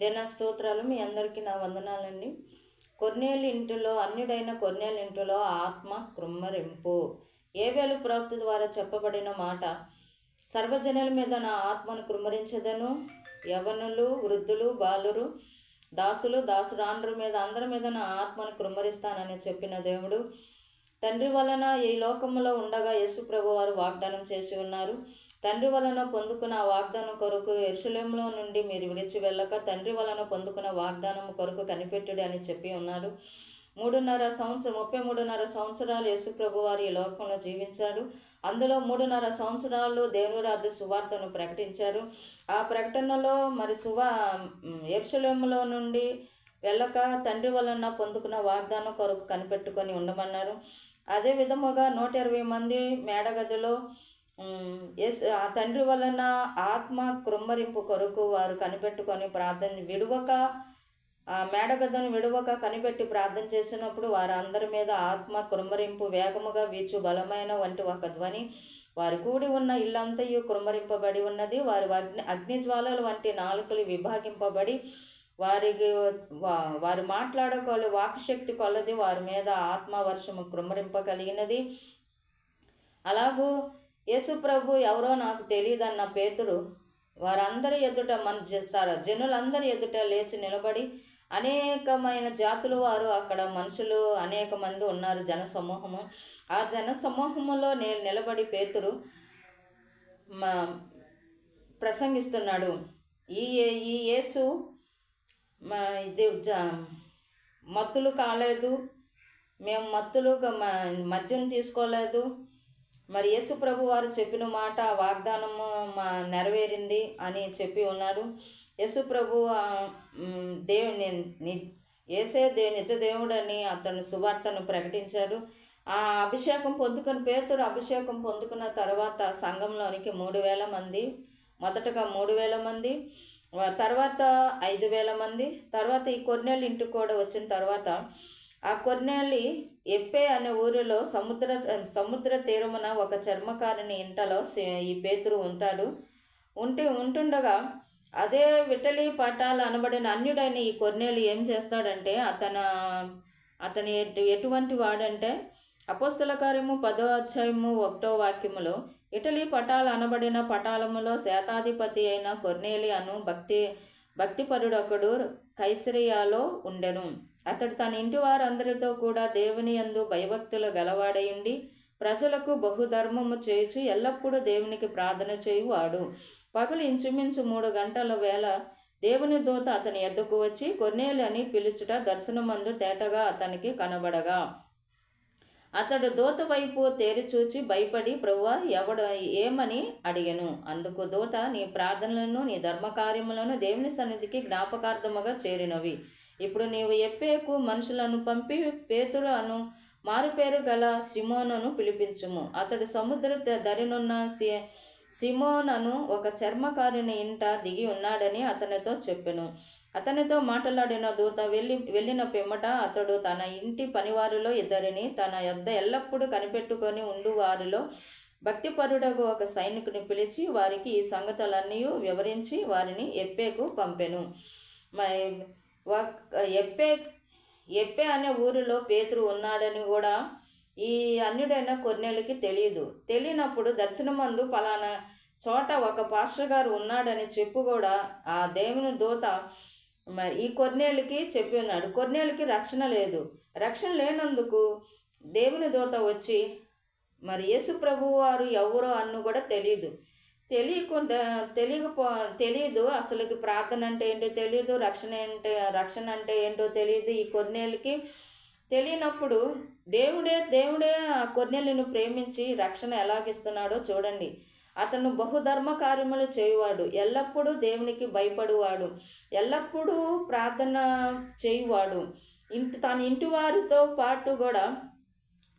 దేనా స్తోత్రాలు మీ అందరికీ నా వందనాలండి. కొన్నేళ్ళ ఇంటిలో అన్యుడైన కొన్నేళ్ళ ఇంటిలో ఆత్మ కృమ్మరింపు. ఏవేలు ప్రవక్త ద్వారా చెప్పబడిన మాట? సర్వజనుల మీద నా ఆత్మను కృమ్మరించదను. యవనులు వృద్ధులు బాలురు దాసులు దాసురాండ్రు మీద అందరి మీద నా ఆత్మను కృమ్మరిస్తానని చెప్పిన దేవుడు. తండ్రి వలన ఈ లోకంలో ఉండగా యేసుప్రభు వారు వాగ్దానం చేసి ఉన్నారు. తండ్రి వలన పొందుకున్న వాగ్దానం కొరకు ఎరుసలేంలో నుండి మీరు విడిచి వెళ్ళక తండ్రి వలన పొందుకున్న వాగ్దానం కొరకు కనిపెట్టుడి అని చెప్పి ఉన్నాడు. మూడున్నర సంవత్సరం ముప్పై మూడున్నర సంవత్సరాలు యేసు వారి ఈ లోకంలో జీవించాడు. అందులో మూడున్నర సంవత్సరాలు దేవుడు సువార్తను ప్రకటించారు. ఆ ప్రకటనలో మరి సువా ఎరుసలేములో నుండి వెళ్ళక తండ్రి వలన పొందుకున్న వాగ్దానం కొరకు కనిపెట్టుకొని ఉండమన్నారు. అదే విధముగా నూట ఇరవై మంది మేడగదిలో ఎస్ ఆ తండ్రి వలన ఆత్మ కృమ్మరింపు కొరకు వారు కనిపెట్టుకొని ప్రార్థన విడువక ఆ మేడగద్దను విడువక కనిపెట్టి ప్రార్థన చేసినప్పుడు వారందరి మీద ఆత్మ కృమ్మరింపు వేగముగా వీచు బలమైన వంటి ఒక ధ్వని వారి కూడి ఉన్న ఇల్లంతయు కృమ్మరింపబడి ఉన్నది. వారి అగ్ని అగ్నిజ్వాలలు వంటి నాలుకలు విభాగింపబడి వారికి వా- వారు మాట్లాడకొల వాక్శక్తి కొలది. వారి మీద ఆత్మ వర్షము కృమ్మరింపగలిగినది అలాగూ యేసు ప్రభు ఎవరో నాకు తెలియదన్న పేతుడు వారందరి ఎదుట మన చేస్తారు జనులందరి ఎదుట లేచి నిలబడి అనేకమైన జాతుల వారు అక్కడ మనుషులు అనేక మంది ఉన్నారు జన సమూహము ఆ జన సమూహములో నేను నిలబడి పేతురు మా ప్రసంగిస్తున్నాడు. ఈ ఈ యేసు మా ఇది జ మత్తులు కాలేదు. మేము మత్తులు మ- మద్యం తీసుకోలేదు. మరి యేసు ప్రభు వారు చెప్పిన మాట వాగ్దానము మా నెరవేరింది అని చెప్పి ఉన్నాడు. యేసు ప్రభు దేవుని ఏసే దేవు నిజ దేవుడని అతను సువార్తను ప్రకటించాడు. ఆ అభిషేకం పొందుకుని పేతురు అభిషేకం పొందుకున్న తర్వాత సంఘంలోనికి మూడు వేల మంది మొదటగా మూడు వేల మంది తర్వాత ఐదు వేల మంది తర్వాత ఈ కొన్నేళ్ళ ఇంటికి కూడా వచ్చిన తర్వాత ఆ కొన్నేళ్ళి ఎప్పే అనే ఊరిలో సముద్ర సముద్ర తీరమున ఒక చర్మకారుని ఇంటలో ఈ పేతురు ఉంటాడు. ఉంటే ఉంటుండగా అదే విటలి పటాలు అనబడిన అన్యుడైన ఈ కొన్నేళ్ళు ఏం చేస్తాడంటే అతను అతని ఎటు ఎటువంటి వాడంటే అపోస్తల కార్యము పదో అధ్యాయము ఒకటో వాక్యములో ఇటలీ పటాలు అనబడిన పటాలములో శతాధిపతి అయిన కొర్నేలి అను భక్తి భక్తిపరుడొకడు కైసరియాలో ఉండెను. అతడు తన ఇంటి వారందరితో కూడా దేవుని యందు భయభక్తులు గలవాడయుండి ప్రజలకు బహుధర్మము చేయుచు ఎల్లప్పుడూ దేవునికి ప్రార్థన చేయువాడు. పగలు ఇంచుమించు మూడు గంటల వేళ దేవుని దూత అతని ఎద్దకు వచ్చి కొన్నేలు అని పిలుచుట దర్శనమందు తేటగా అతనికి కనబడగా. అతడు దూత వైపు తేరిచూచి భయపడి ప్రవ్వా ఎవడ ఏమని అడిగను? అందుకు దూత నీ ప్రార్థనలను నీ ధర్మకార్యములను దేవుని సన్నిధికి జ్ఞాపకార్థముగా చేరినవి. ఇప్పుడు నీవు ఎప్పేకు మనుషులను పంపి పేతులను మారుపేరు గల సిమోనను పిలిపించుము. అతడు సముద్ర ధరినున్న దరినున్న సి సిమోనను ఒక చర్మకారుని ఇంట దిగి ఉన్నాడని అతనితో చెప్పెను. అతనితో మాట్లాడిన దూత వెళ్ళి వెళ్ళిన పిమ్మట అతడు తన ఇంటి పనివారిలో ఇద్దరిని తన యొద్ద ఎల్లప్పుడూ కనిపెట్టుకొని ఉండు వారిలో భక్తిపరుడగు ఒక సైనికుని పిలిచి వారికి ఈ సంగతులన్నీ వివరించి వారిని ఎప్పేకు పంపెను. మరి ఎప్పే ఎప్పే అనే ఊరిలో పేతురు ఉన్నాడని కూడా ఈ అన్యుడైన కొన్నేళ్ళకి తెలియదు తెలియనప్పుడు దర్శనమందు పలానా చోట ఒక పాస్టర్ గారు ఉన్నాడని చెప్పు కూడా ఆ దేవుని దూత మరి ఈ కొన్నేళ్ళకి చెప్పి ఉన్నాడు. కొన్నేళ్ళకి రక్షణ లేదు. రక్షణ లేనందుకు దేవుని దూత వచ్చి మరి యేసు ప్రభు వారు ఎవరో అన్ను కూడా తెలియదు తెలియకుండా తెలియకపో తెలియదు అసలుకి ప్రార్థన అంటే ఏంటో తెలియదు రక్షణ అంటే రక్షణ అంటే ఏంటో తెలియదు ఈ కొన్నేళ్ళకి తెలియనప్పుడు దేవుడే దేవుడే ఆ కొన్నేళ్ళను ప్రేమించి రక్షణ ఎలాగిస్తున్నాడో చూడండి. అతను బహుధర్మ కార్యములు చేయువాడు ఎల్లప్పుడూ దేవునికి భయపడువాడు ఎల్లప్పుడూ ప్రార్థన చేయువాడు. ఇంటి తన ఇంటి వారితో పాటు కూడా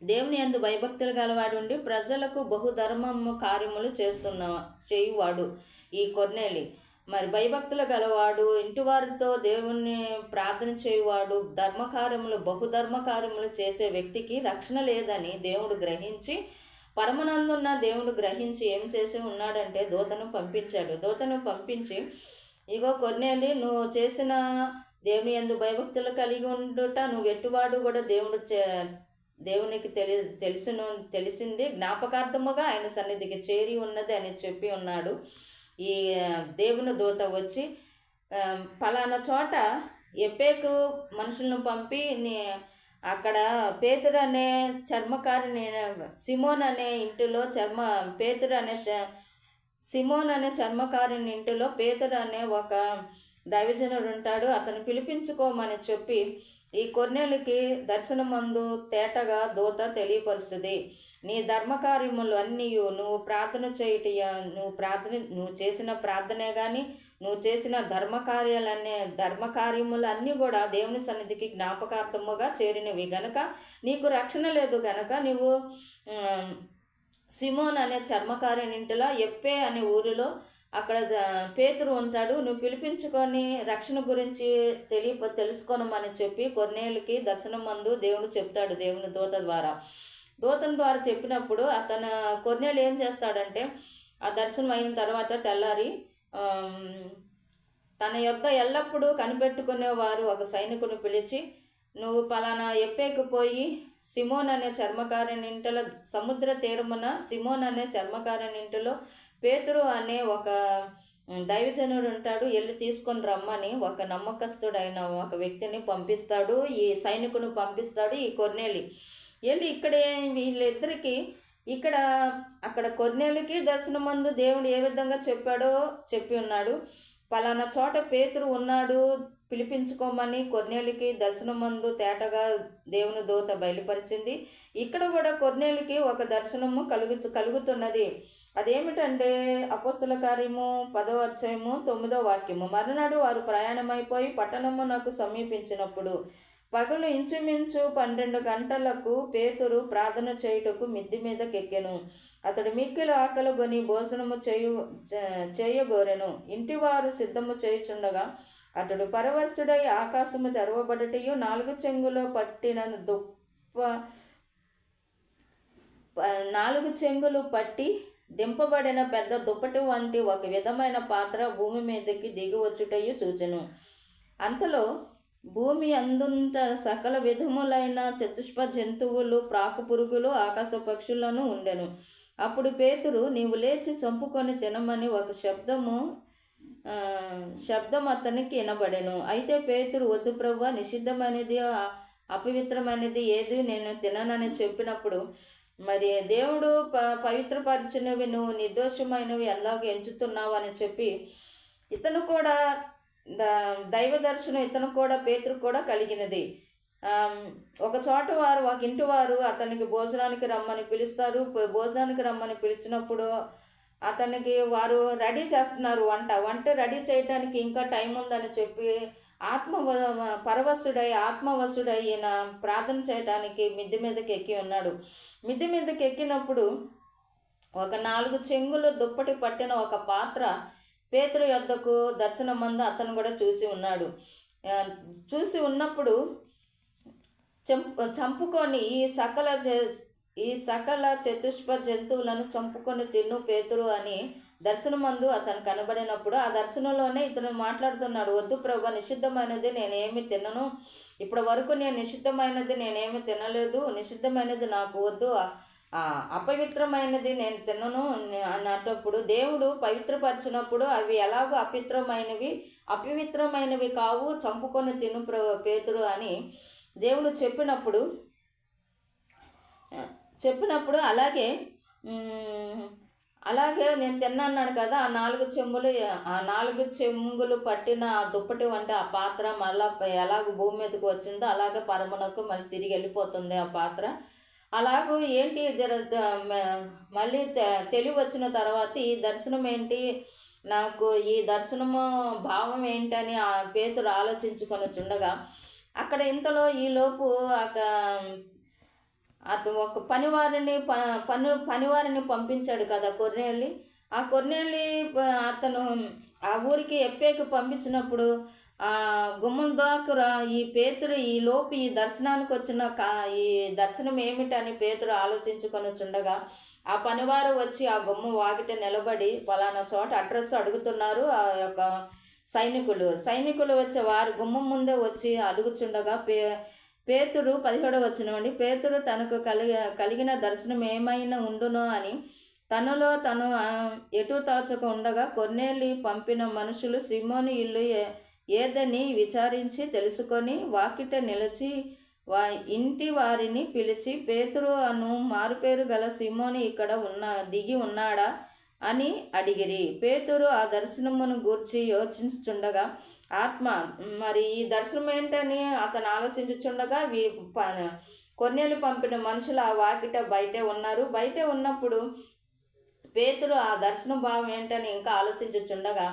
దేవుని అందు భయభక్తులు గలవాడు ఉండి ప్రజలకు బహుధర్మము కార్యములు చేస్తున్న చేయువాడు ఈ కొన్నేలి మరి భయభక్తులు గలవాడు ఇంటి వారితో దేవుణ్ణి ప్రార్థన చేయువాడు ధర్మకార్యములు బహుధర్మకార్యములు చేసే వ్యక్తికి రక్షణ లేదని దేవుడు గ్రహించి పరమనందున్న దేవుడు గ్రహించి ఏం చేసి ఉన్నాడంటే దూతను పంపించాడు. దూతను పంపించి ఇగో కొన్నేలి నువ్వు చేసిన దేవుని ఎందు భయభక్తులు కలిగి ఉండుట నువ్వు ఎట్టువాడు కూడా దేవుడు చే- దేవునికి తెలి తెలుసును తెలిసింది జ్ఞాపకార్థముగా ఆయన సన్నిధికి చేరి ఉన్నది అని చెప్పి ఉన్నాడు. ఈ దేవుని దూత వచ్చి ఫలానా చోట ఎప్పేకు మనుషులను పంపి నీ అక్కడ పేతుడు అనే చర్మకారిని సిమోన్ అనే ఇంటిలో చర్మ పేతుడు అనే సిమోన్ అనే చర్మకారిని ఇంటిలో పేతుడు అనే ఒక దైవజనుడు ఉంటాడు. అతను పిలిపించుకోమని చెప్పి ఈ కొన్నేళ్ళకి దర్శనమందు తేటగా దూత తెలియపరుస్తుంది. నీ ధర్మకార్యములు అన్నీ నువ్వు ప్రార్థన చేయుట నువ్వు ప్రార్థన నువ్వు చేసిన ప్రార్థనే కానీ నువ్వు చేసిన ధర్మకార్యాలనే ధర్మకార్యములు అన్నీ కూడా దేవుని సన్నిధికి జ్ఞాపకార్థముగా చేరినవి. గనక నీకు రక్షణ లేదు గనక నువ్వు సిమోన్ అనే చర్మకారుని ఇంటిలో ఎప్పే అనే ఊరిలో అక్కడ పేతురు ఉంటాడు నువ్వు పిలిపించుకొని రక్షణ గురించి తెలియ తెలుసుకోనమని చెప్పి కొన్నేళ్ళకి దర్శనం మందు దేవుడు చెప్తాడు దేవుని దూత ద్వారా. దూతన ద్వారా చెప్పినప్పుడు అతను కొన్నేళ్ళు ఏం చేస్తాడంటే ఆ దర్శనం అయిన తర్వాత తెల్లారి తన యొద్ద ఎల్లప్పుడూ కనిపెట్టుకునేవారు ఒక సైనికుని పిలిచి నువ్వు పలానా ఎప్పేకిపోయి సిమోన్ అనే చర్మకారుని సముద్ర తీరమున సిమోన్ అనే చర్మకారుని ఇంటిలో పేతురు అనే ఒక దైవజనుడు ఉంటాడు. వెళ్ళి తీసుకొని రమ్మని ఒక నమ్మకస్తుడైన ఒక వ్యక్తిని పంపిస్తాడు. ఈ సైనికుని పంపిస్తాడు ఈ కొర్నేలి. వెళ్ళి ఇక్కడే వీళ్ళిద్దరికి ఇక్కడ అక్కడ కొర్నేలికి దర్శనమందు దేవుడు ఏ విధంగా చెప్పాడో చెప్పి ఉన్నాడు. పలానా చోట పేతురు ఉన్నాడు. పిలిపించుకోమని కొన్నేళ్ళకి దర్శనమందు తేటగా దేవుని దూత బయలుపరిచింది. ఇక్కడ కూడా కొన్నేళ్ళకి ఒక దర్శనము కలుగు కలుగుతున్నది. అదేమిటంటే అపోస్తుల కార్యము పదో అధ్యాయము తొమ్మిదో వాక్యము. మరునాడు వారు ప్రయాణమైపోయి పట్టణము నాకు సమీపించినప్పుడు పగలు ఇంచుమించు పన్నెండు గంటలకు పేతురు ప్రార్థన చేయుటకు మిద్ది మీదకెక్కెను అతడు మిక్కిలి ఆకలికొని భోజనము చేయు చేయగోరెను. ఇంటివారు సిద్ధము చేయుచుండగా అతడు పరవశుడై ఆకాశము తెరవబడటయు నాలుగు చెంగులో పట్టిన దుప్ప నాలుగు చెంగులు పట్టి దింపబడిన పెద్ద దుప్పటి వంటి ఒక విధమైన పాత్ర భూమి మీదకి దిగి వచ్చుటయు చూచెను. అంతలో భూమి అందుంట సకల విధములైన చతుష్ప జంతువులు ప్రాకు పురుగులు ఆకాశ పక్షులను ఉండెను. అప్పుడు పేతురు నీవు లేచి చంపుకొని తినమని ఒక శబ్దము శబ్దం అతనికి వినబడెను. అయితే పేతురు వద్దు ప్రభు నిషిద్ధమైనది అపవిత్రమైనది ఏది నేను తిననని చెప్పినప్పుడు మరి దేవుడు ప పవిత్రపరిచినవి నువ్వు నిర్దోషమైనవి ఎలాగ ఎంచుతున్నావు అని చెప్పి ఇతను కూడా ద- దైవ దర్శనం ఇతను కూడా పేతురు కూడా కలిగినది. ఒక చోట వారు ఒక ఇంటి వారు అతనికి భోజనానికి రమ్మని పిలుస్తారు. భోజనానికి రమ్మని పిలిచినప్పుడు అతనికి వారు రెడీ చేస్తున్నారు వంట. వంట రెడీ చేయడానికి ఇంకా టైం ఉందని చెప్పి ఆత్మ పరవశుడై ఆత్మవశుడై ఈయన ప్రార్థన చేయడానికి మిద్దె మీదకి ఎక్కి ఉన్నాడు. మిద్దె మీదకి ఎక్కినప్పుడు ఒక నాలుగు చెంగులు దుప్పటి పట్టిన ఒక పాత్ర పేతురు యొద్దకు దర్శనమందు అతను కూడా చూసి ఉన్నాడు. చూసి ఉన్నప్పుడు చంపు చంపుకొని ఈ సకల ఈ సకల చతుష్ప జంతువులను చంపుకొని తిను పేతురు అని దర్శనమందు అతను కనబడినప్పుడు ఆ దర్శనంలోనే ఇతను మాట్లాడుతున్నాడు వద్దు ప్రభు నిషిద్ధమైనది నేనేమి తినను. ఇప్పటి వరకు నేను నిషిద్ధమైనది నేనేమి తినలేదు. నిషిద్ధమైనది నాకు వద్దు. అపవిత్రమైనది నేను తినను. అన్నప్పుడు దేవుడు పవిత్రపరిచినప్పుడు అవి ఎలాగో అపవిత్రమైనవి అపవిత్రమైనవి కావు. చంపుకొని తిను ప్ర పేతురు అని దేవుడు చెప్పినప్పుడు చెప్పినప్పుడు అలాగే అలాగే నేను తిన్నాన్నాడు కదా ఆ నాలుగు చెంబులు ఆ నాలుగు చెంగులు పట్టిన ఆ దుప్పటి వంటి ఆ పాత్ర మళ్ళా ఎలాగ భూమి మీదకి వచ్చిందో అలాగే పరమునకు మళ్ళీ తిరిగి వెళ్ళిపోతుంది ఆ పాత్ర. అలాగూ ఏంటి జర మళ్ళీ తె- తెలివి వచ్చిన తర్వాత ఈ దర్శనం ఏంటి? నాకు ఈ దర్శనము భావం ఏంటని ఆ పేతుడు ఆలోచించుకొని చుండగా అక్కడ ఇంతలో ఈలోపు ఒక అతను ఒక పనివారిని ప పని పనివారిని పంపించాడు కదా కొర్నేళ్ళి ఆ కొర్నేళ్ళి అతను ఆ ఊరికి ఎప్పేకి పంపించినప్పుడు ఆ గుమ్మం దాకురా ఈ పేతురు ఈ లోపు ఈ దర్శనానికి వచ్చిన కా ఈ దర్శనం ఏమిటని పేతురు ఆలోచించుకొని చుండగా ఆ పనివారు వచ్చి ఆ గుమ్మం వాకిట నిలబడి పలానా చోట అడ్రస్ అడుగుతున్నారు ఆ యొక్క సైనికులు. సైనికులు వచ్చే వారు గుమ్మం ముందే వచ్చి అడుగుచుండగా పే పేతురు పదిహేడవ వచ్చినవండి పేతురు తనకు కలిగ కలిగిన దర్శనం ఏమైనా ఉండునో అని తనలో తను ఎటు తాచక ఉండగా కొన్నేళ్ళు పంపిన మనుషులు సిమోని ఇల్లు ఏదని విచారించి తెలుసుకొని వాకిట నిలిచి వా ఇంటి వారిని పిలిచి పేతురు అను మారుపేరు గల సిమోని ఇక్కడ ఉన్న దిగి ఉన్నాడా? అని అడిగిరి. పేతురు ఆ దర్శనమును గూర్చి యోచించుచుండగా ఆత్మ మరి ఈ దర్శనం ఏంటని అతను ఆలోచించుచుండగా వీ కొన్నేళ్ళు పంపిన మనుషులు ఆ వాకిట బయటే ఉన్నారు. బయటే ఉన్నప్పుడు పేతురు ఆ దర్శన భావం ఏంటని ఇంకా ఆలోచించుచుండగా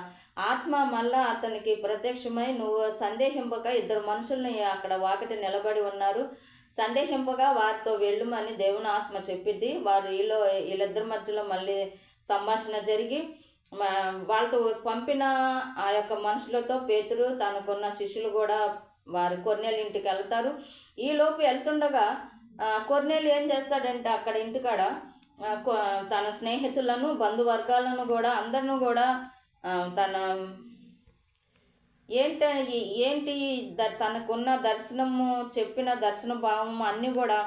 ఆత్మ మళ్ళా అతనికి ప్రత్యక్షమై నువ్వు సందేహింపక ఇద్దరు మనుషుల్ని అక్కడ వాకిట నిలబడి ఉన్నారు. సందేహింపగా వారితో వెళ్ళుమని దేవుని ఆత్మ చెప్పింది వారు వీళ్ళు వీళ్ళిద్దరి మధ్యలో మళ్ళీ సంభాషణ జరిగి వాళ్ళతో పంపిన ఆ యొక్క మనుషులతో పేతురు తనకున్న శిష్యులు కూడా వారు కొన్నేళ్ళ ఇంటికి వెళ్తారు. ఈలోపు వెళ్తుండగా కొన్నేళ్ళు ఏం చేస్తాడంటే అక్కడ ఇంటికాడ తన స్నేహితులను బంధువర్గాలను కూడా అందరిని కూడా తన ఏంట ఏంటి ద- తనకున్న దర్శనము చెప్పిన దర్శన భావం అన్నీ కూడా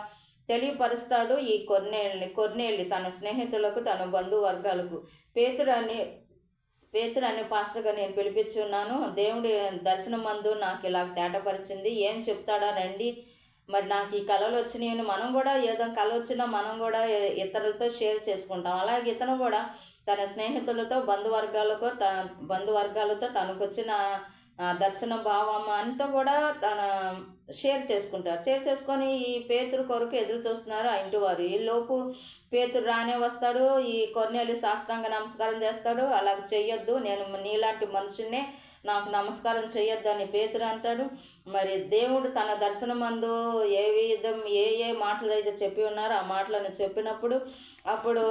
తెలియపరుస్తాడు ఈ కొన్నేళ్ళని కొన్నేళ్ళి తన స్నేహితులకు తన బంధువర్గాలకు. పేతురు అని పేతురు అనే పాస్టర్గా నేను పిలిపించున్నాను. దేవుడి దర్శనం మందు నాకు ఇలా తేటపరిచింది. ఏం చెప్తాడా? రండి. మరి నాకు ఈ కళలు వచ్చినాయని మనం కూడా ఏదో కళ వచ్చినా మనం కూడా ఇతరులతో షేర్ చేసుకుంటాం. అలాగే ఇతను కూడా తన స్నేహితులతో బంధువర్గాలతో త బంధువర్గాలతో తనకు వచ్చిన దర్శన భావం అంతా కూడా తన షేర్ చేసుకుంటారు. షేర్ చేసుకొని ఈ పేతురు కొరకు ఎదురు చూస్తున్నారు ఆ ఇంటి వారు ఈ లోపు పేతురు రానే వస్తాడు ఈ కొన్నేళ్ళు సాష్టాంగ నమస్కారం చేస్తాడు. అలా చెయ్యొద్దు నేను నీలాంటి మనుషున్నే నాకు నమస్కారం చేయొద్దు అని పేతురు అంటాడు. మరి దేవుడు తన దర్శనమందు ఏ విధం ఏ ఏ మాటలు అయితే చెప్పి ఉన్నారో ఆ మాటలను చెప్పినప్పుడు అప్పుడు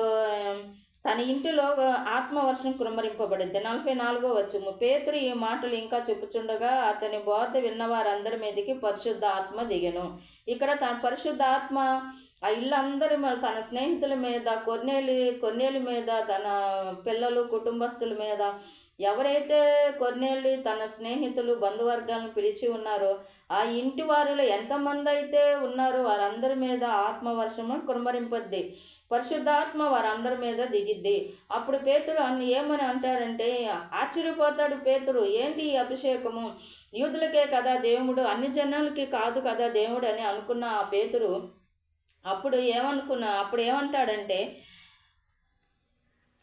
తన ఇంటిలో ఆత్మవర్షం కుమ్మరింపబడింది నలభై నాలుగో వచ్చము పేతురు ఈ మాటలు ఇంకా చెప్పుచుండగా అతని బోధ విన్న వారందరి మీదకి పరిశుద్ధ ఆత్మ దిగను. ఇక్కడ తన పరిశుద్ధ ఆత్మ ఆ ఇల్లందరి మీద తన స్నేహితుల మీద కొన్నేళ్ళు కొన్నేళ్ళ మీద తన పిల్లలు కుటుంబస్తుల మీద ఎవరైతే కొన్నేళ్ళు తన స్నేహితులు బంధువర్గాలను పిలిచి ఉన్నారో ఆ ఇంటి వారిలో ఎంతమంది అయితే ఉన్నారో వారందరి మీద ఆత్మవర్షము కుమ్మరింపద్ది. పరిశుద్ధాత్మ వారందరి మీద దిగిద్ది. అప్పుడు పేతుడు అన్ని ఏమని అంటాడంటే ఆశ్చర్యపోతాడు పేతుడు ఏంటి ఈ అభిషేకము? యూదులకే కదా దేవుడు అన్ని జనాలకి కాదు కదా దేవుడు అని అనుకున్న ఆ పేతుడు అప్పుడు ఏమనుకున్నా అప్పుడు ఏమంటాడంటే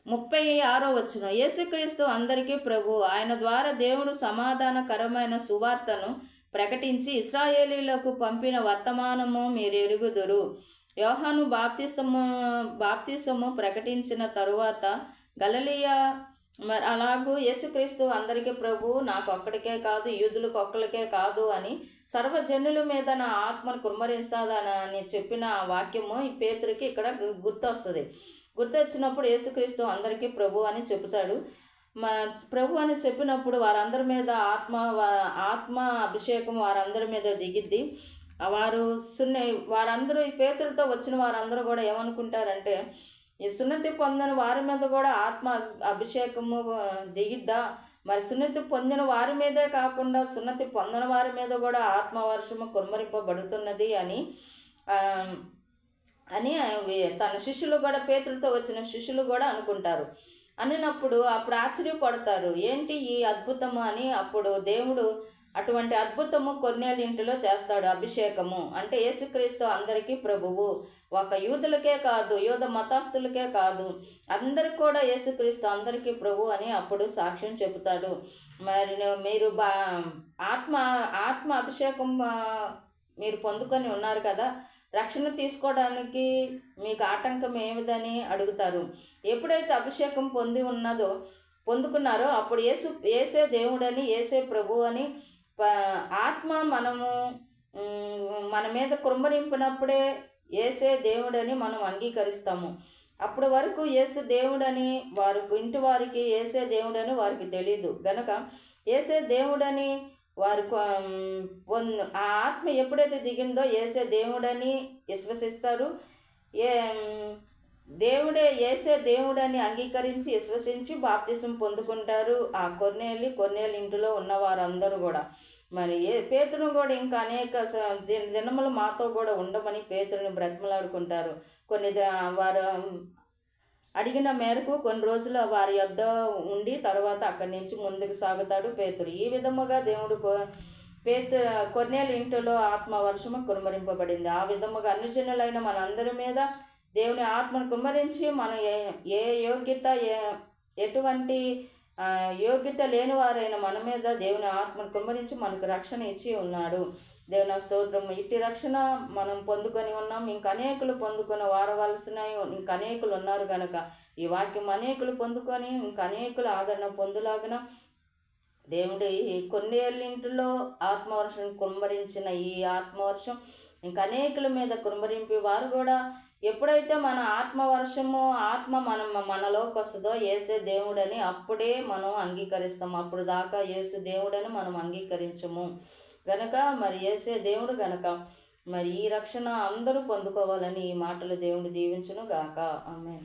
ముప్పై ఆరో వచ్చిన యేసుక్రీస్తు అందరికీ ప్రభు ఆయన ద్వారా దేవుడు సమాధానకరమైన సువార్తను ప్రకటించి ఇస్రాయేలీలకు పంపిన వర్తమానము మీరు ఎరుగుదురు యోహాను బాప్తిసము బాప్తిసము ప్రకటించిన తరువాత గలలియా మరి అలాగూ యేసుక్రీస్తు అందరికీ ప్రభు నాకు ఒక్కడికే కాదు యూదులకు ఒక్కడికే కాదు అని సర్వజనుల మీద నా ఆత్మను కుమ్మరిస్తాదని అని చెప్పిన ఆ వాక్యము ఈ పేతురికి ఇక్కడ గుర్తొస్తుంది. గుర్తొచ్చినప్పుడు యేసుక్రీస్తు అందరికీ ప్రభు అని చెబుతాడు. మా ప్రభు అని చెప్పినప్పుడు వారందరి మీద ఆత్మ ఆత్మ అభిషేకం వారందరి మీద దిగిద్ది. వారు సున్న వారందరూ ఈ పేతులతో వచ్చిన వారందరూ కూడా ఏమనుకుంటారంటే ఈ సున్నతి పొందిన వారి మీద కూడా ఆత్మ అభిషేకము దిగిద్దా? మరి సున్నతి పొందిన వారి మీదే కాకుండా సున్నతి పొందిన వారి మీద కూడా ఆత్మవర్షము కుమ్మరింపబడుతున్నది అని అని తన శిష్యులు కూడా పేతులతో వచ్చిన శిష్యులు కూడా అనుకుంటారు. అనినప్పుడు అప్పుడు ఆశ్చర్యపడతారు. ఏంటి ఈ అద్భుతము అని అప్పుడు దేవుడు అటువంటి అద్భుతము కొన్నేళ్ళ ఇంటిలో చేస్తాడు అభిషేకము. అంటే యేసుక్రీస్తు అందరికీ ప్రభువు. ఒక యూదులకే కాదు యూద మతస్థులకే కాదు. అందరికి కూడా యేసుక్రీస్తు అందరికీ ప్రభు అని అప్పుడు సాక్ష్యం చెబుతాడు. మరి మీరు బా ఆత్మ ఆత్మ అభిషేకం మీరు పొందుకొని ఉన్నారు కదా. రక్షణ తీసుకోవడానికి మీకు ఆటంకం ఏమిదని అడుగుతారు. ఎప్పుడైతే అభిషేకం పొంది ఉన్నదో పొందుకున్నారో అప్పుడు యేసు ఏసే దేవుడని ఏసే ప్రభు అని ప- ఆత్మ మనము మన మీద కుమ్మరింపినప్పుడే ఏసే దేవుడని మనం అంగీకరిస్తాము. అప్పటి వరకు ఏసు దేవుడని వారు ఇంటి వారికి ఏసే దేవుడని వారికి తెలియదు గనక ఏసే దేవుడని వారు కొ- ఆ ఆత్మ ఎప్పుడైతే దిగిందో ఏసే దేవుడని విశ్వసిస్తారు ఏ దేవుడే ఏసే దేవుడని అంగీకరించి విశ్వసించి బాప్తిసం పొందుకుంటారు ఆ కొన్నేళ్ళు కొన్నేళ్ళు ఇంటిలో ఉన్న వారందరూ కూడా. మరి ఏ పేతును కూడా ఇంకా అనేక స- దినములు మాతో కూడా ఉండమని పేతుని బ్రతిమలాడుకుంటారు. కొన్ని వారు అడిగిన మేరకు కొన్ని రోజులు వారి యొద్ద ఉండి తర్వాత అక్కడి నుంచి ముందుకు సాగుతాడు పేతుడు ఈ విధముగా దేవుడు పేతు కొన్నేళ్ళ ఇంటిలో ఆత్మ వర్షము కురుమరింపబడింది ఆ విధముగా అన్ని జనులైన మనందరి మీద దేవుని ఆత్మను కుమ్మరించి మనం ఏ ఏ యోగ్యత ఏ ఎటువంటి యోగ్యత లేని వారైన మన మీద దేవుని ఆత్మను కుమ్మరించి మనకు రక్షణ ఇచ్చి ఉన్నాడు. దేవుని స్తోత్రము. ఇట్టి రక్షణ మనం పొందుకొని ఉన్నాం. ఇంక అనేకులు పొందుకొని వారవలసిన ఇంకా అనేకులు ఉన్నారు కనుక ఈ వాక్యం అనేకులు పొందుకొని ఇంకా అనేకులు ఆదరణ పొందులాగిన దేవుడు కొన్ని కొన్నేళ్ళింటిలో ఆత్మవర్షం కుమ్మరించిన ఈ ఆత్మవర్షం ఇంక అనేకుల మీద కుమ్మరింపి వారు కూడా ఎప్పుడైతే మన ఆత్మవర్షము ఆత్మ మనం మనలోకి వస్తుందో ఏసే దేవుడని అప్పుడే మనం అంగీకరిస్తాం. అప్పుడు దాకా ఏసు దేవుడని మనం అంగీకరించము. గనక మరి ఏసే దేవుడు గనక మరి ఈ రక్షణ అందరూ పొందుకోవాలని ఈ మాటలు దేవుడు దీవించును గాక ఆమె